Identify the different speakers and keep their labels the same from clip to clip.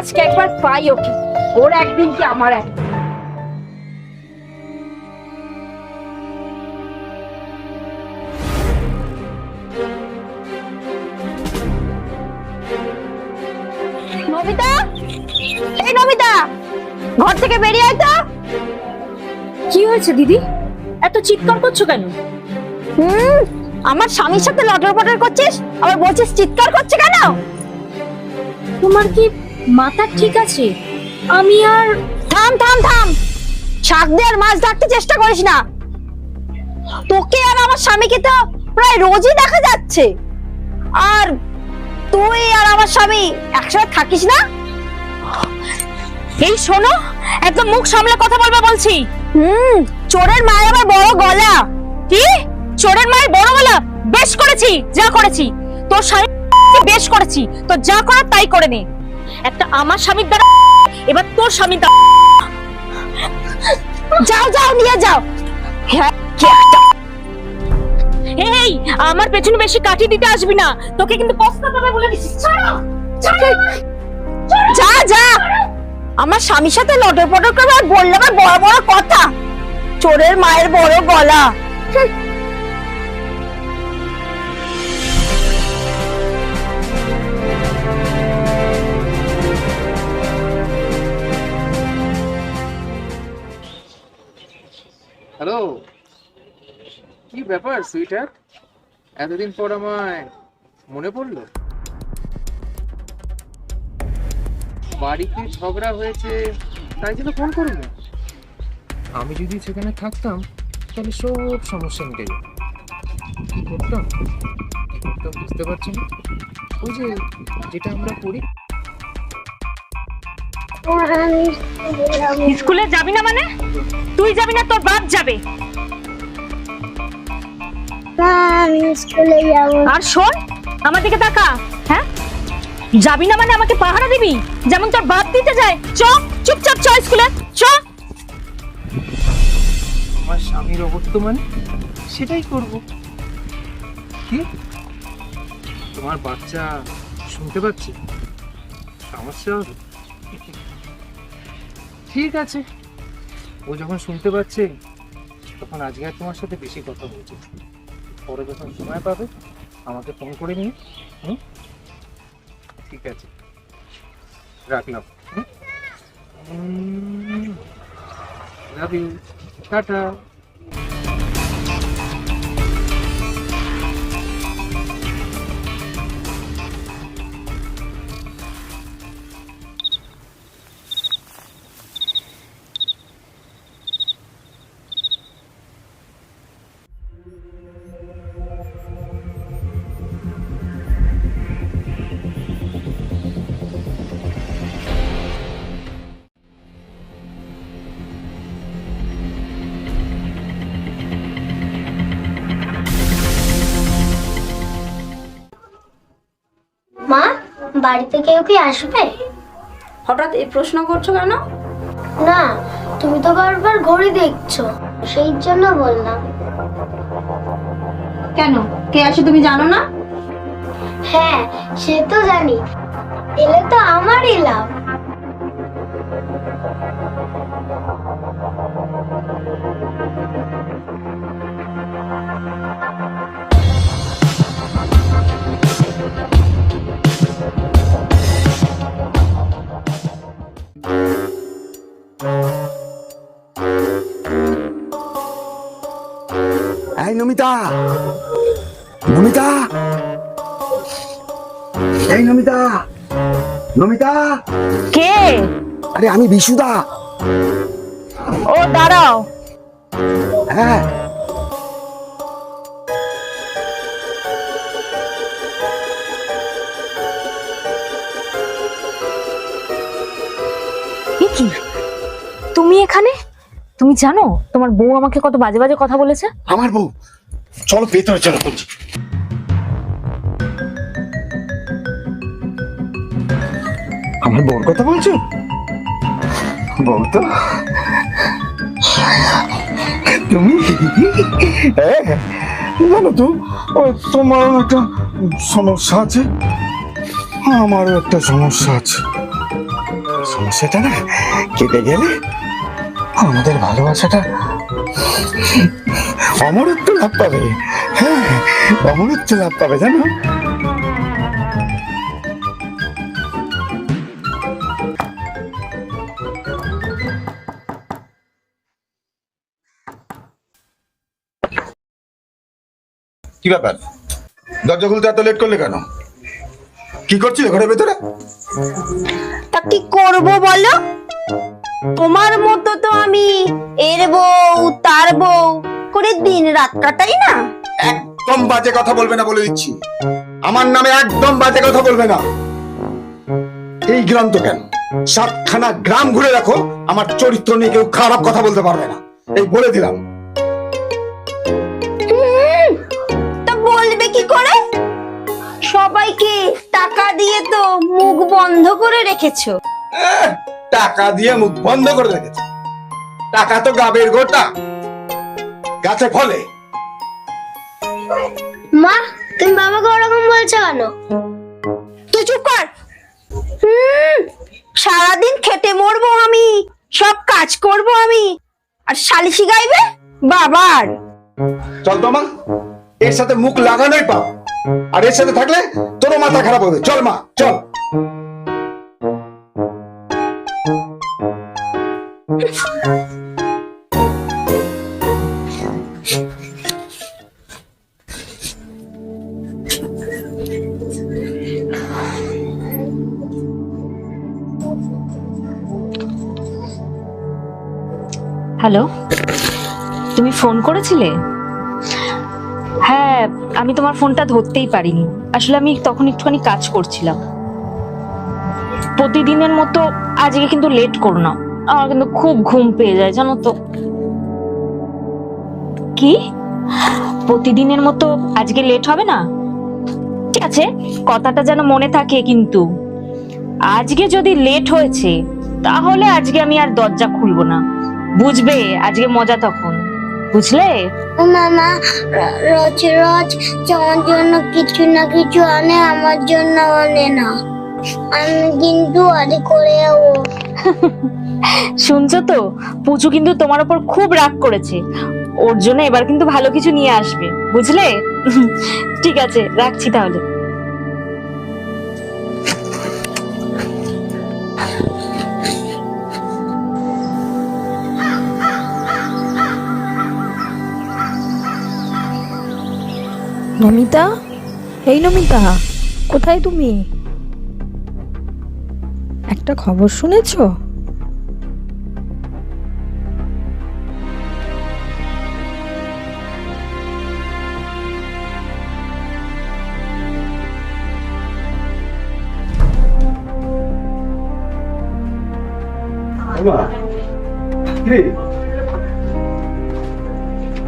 Speaker 1: আজকে একবার পাই ওকে। ওর একদিন কি আমার একদিন
Speaker 2: নমিতা? এই নমিতা! ঘর থেকে বেরিয়ে আয় তো।
Speaker 1: কি হয়েছে দিদি? এত চিৎকার করছ কেন?
Speaker 2: হুম আমার স্বামীর সাথে লটর পটর করছিস? আবার বলছিস চিৎকার করছে কেন?
Speaker 1: তোমার কি মাথা ঠিক আছে? আমি আর
Speaker 2: থাম থাম থাম। দিয়ে আর মাছ ধরতে চেষ্টা করিস না। তোকে আর আমার স্বামীকে তো প্রায় রোজই দেখা যাচ্ছে। আর তুই আর আমার স্বামী একসাথে থাকিস না?
Speaker 1: এই শোনো একদম মুখ সামলে কথা বলবে বলছি।
Speaker 2: হুম চোরের মায়ের আবার বড় গলা।
Speaker 1: কি? চোরের মায়ের বড় গলা? বেশ করেছি যা করেছি। তোর স্বামী বেশ করেছি। তো যা করার তাই করে নে। একটা আমার স্বামীর দ্বারা এবার তোর স্বামীর দ্বারা
Speaker 2: যাও যাও, নিয়ে যাও। হ্যাঁ
Speaker 1: এই, আমার পেছনে বেশি কাটি দিতে আসবি না। তোকে কিন্তু
Speaker 2: যা যা। আমার স্বামীর সাথে লটর পটর করবে আর বললে আবার বড় বড় কথা। চোরের মায়ের বড় গলা।
Speaker 3: ব্যাপার সুইটার এতদিন পর আমায় মনে পড়ল? বাড়িতে ঝগড়া হয়েছে তাই জন্য ফোন করবে আমি যদি সেখানে থাকতাম তাহলে সব সমস্যা মিটে যেত। কি করতাম? কি করতাম বুঝতে পারছি না। ওই যে যেটা আমরা করি।
Speaker 1: স্কুলে যাবি না মানে? তুই যাবি না তোর বাপ যাবে।
Speaker 4: আমি স্কুলে যাব।
Speaker 1: আর শোন আমার দিকে তাকা হ্যাঁ? যাবি না মানে আমাকে পাহারা দিবি? যেমন তোর বাপ দিতে যায়। চ চুপচাপ চ স্কুলে চ।
Speaker 3: আমার স্বামীর অবর্তমান সেটাই করব। কি? তোমার বাচ্চা শুনতে পাচ্ছে? সমস্যা হবে? ঠিক আছে। ও যখন শুনতে পাচ্ছে তখন আজকে আর তোমার সাথে বেশি কথা বলছে পরে যখন সময় পাবে, আমাকে ফোন করে নিয়ে, হুম? ঠিক আছে। রাখলাম হুম? লাভ ইউ টাটা
Speaker 4: বাড়িতে কেউ কি আসবে?
Speaker 2: হঠাৎ এই প্রশ্ন করছ কেন?
Speaker 4: না তুমি তো বারবার ঘড়ি দেখছ সেই জন্য বললাম।
Speaker 2: কেন? কে আসে তুমি জানো না?
Speaker 4: হ্যাঁ সে তো জানি। এলে তো আমারই লাভ।
Speaker 5: নমিতা। নমিতা। এই নমিতা। নমিতা।
Speaker 1: কে?
Speaker 5: আরে আমি বিশুদা।
Speaker 1: ও দাঁড়াও।
Speaker 5: হ্যাঁ।
Speaker 1: কি? তুমি এখানে? তুমি জানো তোমার বউ আমাকে কত বাজে বাজে কথা বলেছে?
Speaker 5: আমার বউ? চলো, ভেতরে চলো বলছি আমার বউর কথা বলছো? বউ তো? তুমি? জানো তো তোমারও একটা সমস্যা আছে। আমারও একটা সমস্যা আছে। সমস্যাটা না, কেটে গেলে আমাদের ভালোবাসাটা অমরত্ব লাভ পাবে। হ্যাঁ অমরত্ব লাভ পাবে জানো? কি ব্যাপার? দরজা খুলতে এত লেট করলে কেন? কি করছিলে ঘরের ভেতরে?
Speaker 2: তা কি করব বলো? তোমার মতো তো আমি এর বউ তার বউ করে দিন রাত কাটাই না?
Speaker 5: একদম বাজে কথা বলবে না বলে দিচ্ছি। আমার নামে একদম বাজে কথা বলবে না। এই গ্রাম তো কেন? সাতখানা গ্রাম ঘুরে রাখো আমার চরিত্র নিয়ে কেউ খারাপ কথা বলতে পারবে না। এই বলে দিলাম।
Speaker 2: তা বলবে কি করে? সবাইকে টাকা দিয়ে তো মুখ বন্ধ করে রেখেছো।
Speaker 5: টাকা দিয়ে মুখ বন্ধ করে রেখেছে। টাকা তো গাবের গোটা। গাছে ফলে।
Speaker 4: মা তুমি বাবাকে ওরকম বলছো কেন?
Speaker 2: তুই চুপ কর। হুম, সারাদিন খেটে মরবো আমি সব কাজ করব আমি। আর শালিশি গাইবে? বাবার।
Speaker 5: চল তো মা এর সাথে মুখ লাগানোই পাও আর এর সাথে থাকলে তোরও মাথা খারাপ হবে। চল মা চল।
Speaker 1: হ্যালো? তুমি ফোন করেছিলে? হ্যাঁ আমি তোমার ফোনটা ধরতেই পারিনি। আসলে আমি তখন একটুখানি কাজ করছিলাম। প্রতিদিনের মতো আজকে কিন্তু লেট করো না। আমার কিন্তু খুব ঘুম পেয়ে যায়, জানো তো। কি? প্রতিদিনের মতো আজকে লেট হবে না? ঠিক আছে, কথাটা যেন মনে থাকে কিন্তু। আজকে যদি লেট হয়েছে, তাহলে আজকে আমি আর দরজা খুলবো না। বুঝবে আজকে মজা তখন। বুঝলে?
Speaker 4: ও মামা রোজ রোজ তোমার জন্য কিছু না কিছু আনে আমার জন্য আনে না। আমি কিন্তু আরে করে যাব।
Speaker 1: শুনছো তো? পুচু কিন্তু তোমার উপর খুব রাগ করেছে। ওর জন্য এবার কিন্তু ভালো কিছু নিয়ে আসবে। বুঝলে? ঠিক আছে রাখছি তাহলে।
Speaker 6: নমিতা? এই নমিতা কোথায় তুমি? একটা খবর শুনেছো?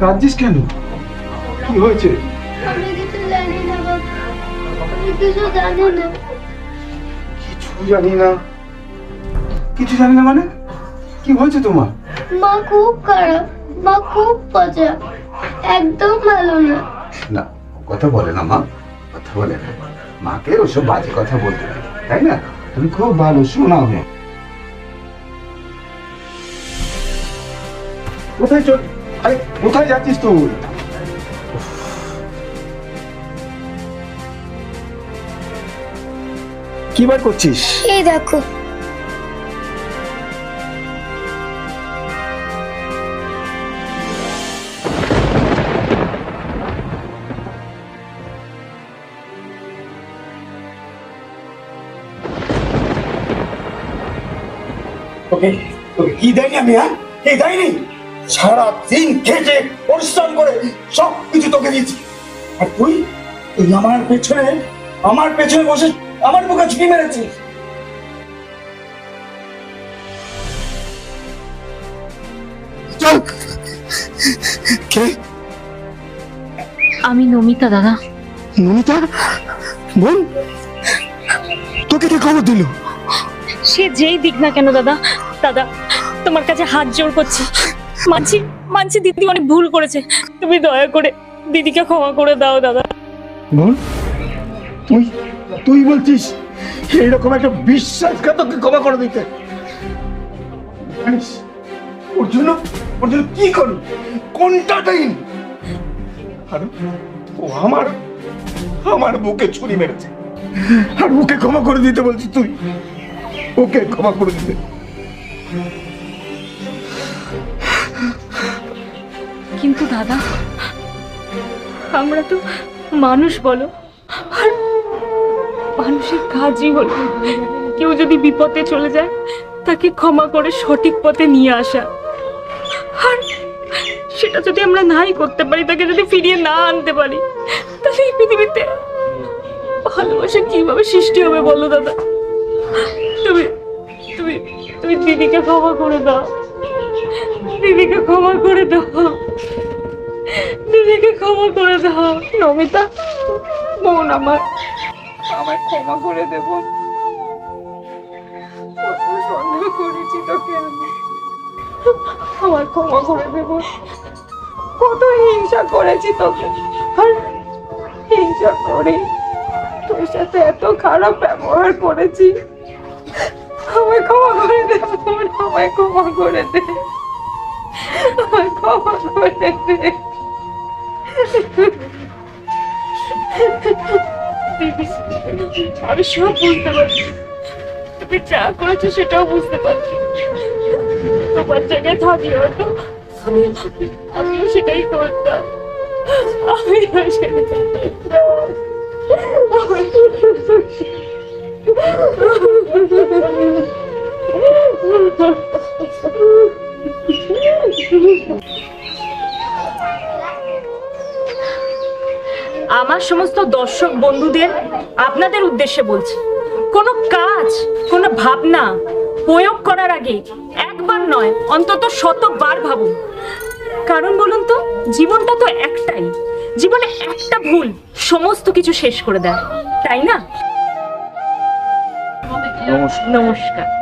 Speaker 5: কাঁদছিস কেন? কি হয়েছে?
Speaker 4: আমি কিছু জানি না। বাবা আমি কিছু জানি না
Speaker 5: কিছু জানি না কিছু জানি না মানে? কি হয়েছে তোমার?
Speaker 4: মা খুব খারাপ মা খুব পচা একদম ভালো না।
Speaker 5: না কথা বলে না মা কথা বলে না। মাকে ওসব বাজে কথা বলতে নেই তাই না? তুমি খুব ভালো শোনাও না। কোথায় চল আরে কোথায় যাচ্ছিস তুই? কি বার করছিস?
Speaker 4: এই দেখো।
Speaker 5: তোকে তোকে কি দেয়নি আমি হ্যাঁ? কি দেয়নি? সারা দিন খেটে পরিশ্রম করে সব কিছু তোকে দিয়েছি। আর তুই তুই আমার পেছনে আমার পেছনে বসে আমার মুখে ঝুঁকি মেরেছিস চল। কে?
Speaker 1: আমি নমিতা দাদা।
Speaker 5: নমিতা? বোন? তোকে কে খবর দিল?
Speaker 1: সে যেই দিক না কেন দাদা দাদা তোমার কাছে হাত জোড় করছি। মানছি মানছি দিদি অনেক ভুল করেছে। তুমি দয়া করে দিদিকে ক্ষমা করে দাও দাদা।
Speaker 5: বল তুই তুই বলছিস এইরকম একটা বিশ্বাসঘাতককে ক্ষমা করে দিতে? ওর জন্য ওর জন্য কি করি কোনটা দিন? আর ও আমার আমার বুকে ছুরি মেরেছে। আর ওকে ক্ষমা করে দিতে বলছিস তুই। ওকে ক্ষমা করে দিতে।
Speaker 1: কিন্তু দাদা, আমরা তো মানুষ বলো। আর মানুষের কাজই হলো কেউ যদি বিপদে চলে যায়, তাকে ক্ষমা করে সঠিক পথে নিয়ে আসা। আর সেটা যদি আমরা নাই করতে পারি, তাকে যদি ফিরিয়ে না আনতে পারি, তাহলে এই পৃথিবীতে ভালোবাসা কীভাবে সৃষ্টি হবে বলো দাদা? তুমি তুমি তুমি দিদিকে ক্ষমা করে দাও। দিদিকে ক্ষমা করে দাও। দিদিকে ক্ষমা করে দাও। নমিতা, বোন আমার। আমার ক্ষমা করে দেব সন্দেহ করেছি তোকে আমি। আমার ক্ষমা করে দেব কত হিংসা করেছি তোকে। আর হিংসা করে তোর সাথে এত খারাপ ব্যবহার করেছি। আমায় ক্ষমা করে দে আমায় ক্ষমা করে দে। আমায় ক্ষমা করে দে। আমি সব বুঝতে পারছি তুমি যা করেছ সেটাও বুঝতে পারছি। তোমার জায়গায় থাকি হয়তো আমিও সেটাই করতাম। আমিও সেটাই। আমার সমস্ত দর্শক বন্ধুদের আপনাদের উদ্দেশ্যে বলছি কোনো কাজ কোনো ভাবনা প্রয়োগ করার আগে একবার নয় অন্তত শতবার ভাবুন। কারণ বলুন তো জীবনটা তো একটাই। জীবনে একটা ভুল সমস্ত কিছু শেষ করে দেয় তাই না? নমস্কার।